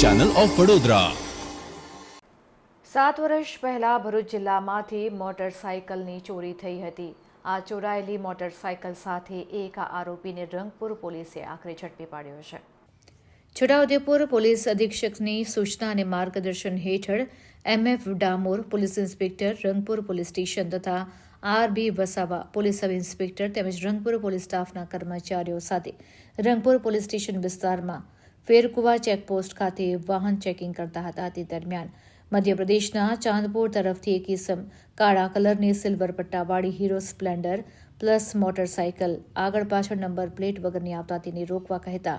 Channel of Vadodara સાત વર્ષ પહેલા ભરૂચ જિલ્લામાંથી મોટરસાયકલની ચોરી થઈ હતી. આ ચોરાયેલી મોટરસાયકલ સાથે એક આરોપીને રંગપુર પોલીસે આખરે ઝડપી પાડ્યો છે. છોટાઉદેપુર પોલીસ અધિક્ષકની સૂચના અને માર્ગદર્શન હેઠળ M F Damor police inspector Rangpur police station તથા R B Vasava police sub inspector તેમજ રંગપુર પોલીસ સ્ટાફના કર્મચારીઓ સાથે રંગપુર પોલીસ સ્ટેશન વિસ્તારમાં ફેરકુવા ચેકપોસ્ટ ખાતે વાહન ચેકિંગ કરતા હતા. તે દરમિયાન મધ્યપ્રદેશના ચાંદપુર તરફથી એક ઇસમ કાળા કલરની સિલ્વર પટ્ટાવાળી હીરો સ્પ્લેન્ડર પ્લસ મોટરસાયકલ આગળ પાછળ નંબર પ્લેટ વગરની આવતા તેને રોકવા કહેતા,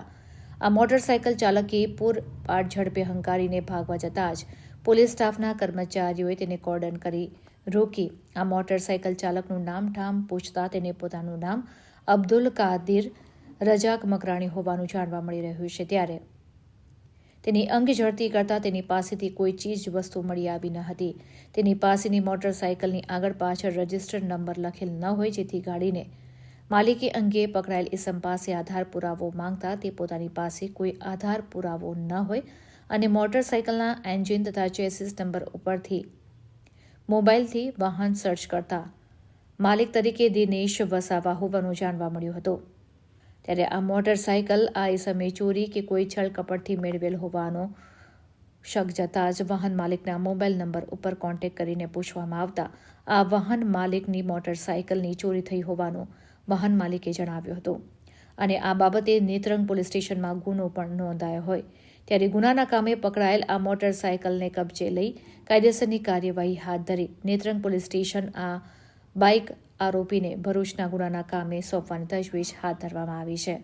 આ મોટરસાયકલ ચાલકે પૂરપાટ ઝડપે હંકારીને ભાગવા જતાં જ પોલીસ સ્ટાફના કર્મચારીઓએ તેને કોર્ડન કરી રોકી આ મોટરસાયકલ ચાલકનું નામ ઠામ, પૂછતા તેને પોતાનું નામ અબ્દુલ કાદિર રજાક મકરાણી હોવાનું જાણવા મળી રહ્યું છે ત્યારે તેની અંગ ઝડતી કરતાં તેની પાસેથી કોઈ ચીજ, વસ્તુ મળી આવી ન હતી. તેની પાસેની મોટરસાયકલની આગળ પાછળ રજિસ્ટર્ડ નંબર લખેલ ન હોય જેથી ગાડીને માલિકી અંગે પકડાયેલ ઇસમ પાસે આધાર પુરાવો માંગતા તે પોતાની પાસે કોઈ આધાર પુરાવો ન હોય અને મોટરસાયકલના એન્જિન તથા ચેસિસ નંબર ઉપરથી મોબાઈલથી વાહન સર્ચ કરતા માલિક તરીકે દિનેશ વસાવા હોવાનું જાણવા મળ્યું હતું. ત્યારે આ મોટરસાયકલ આ સમયે ચોરી કે કોઈ છળ કપટથી મેળવેલ હોવાનો શક જતાં જ વાહન માલિકના મોબાઈલ નંબર ઉપર કોન્ટેક્ટ કરીને પૂછવામાં આવતા આ વાહન માલિકની મોટરસાયકલની ચોરી થઈ હોવાનું વાહન માલિકે જણાવ્યું હતું. અને આ બાબતે નેત્રંગ પોલીસ સ્ટેશનમાં ગુનો પણ નોંધાયો હોય. ત્યારે ગુનાના કામે પકડાયેલ આ મોટરસાયકલને કબજે લઈ કાયદેસરની કાર્યવાહી હાથ ધરી નેત્રંગ પોલીસ સ્ટેશન આ બાઇક આરોપીને ભરૂચના ગુનાના કામે સોંપવાની તજવીજ હાથ ધરવામાં આવી છે.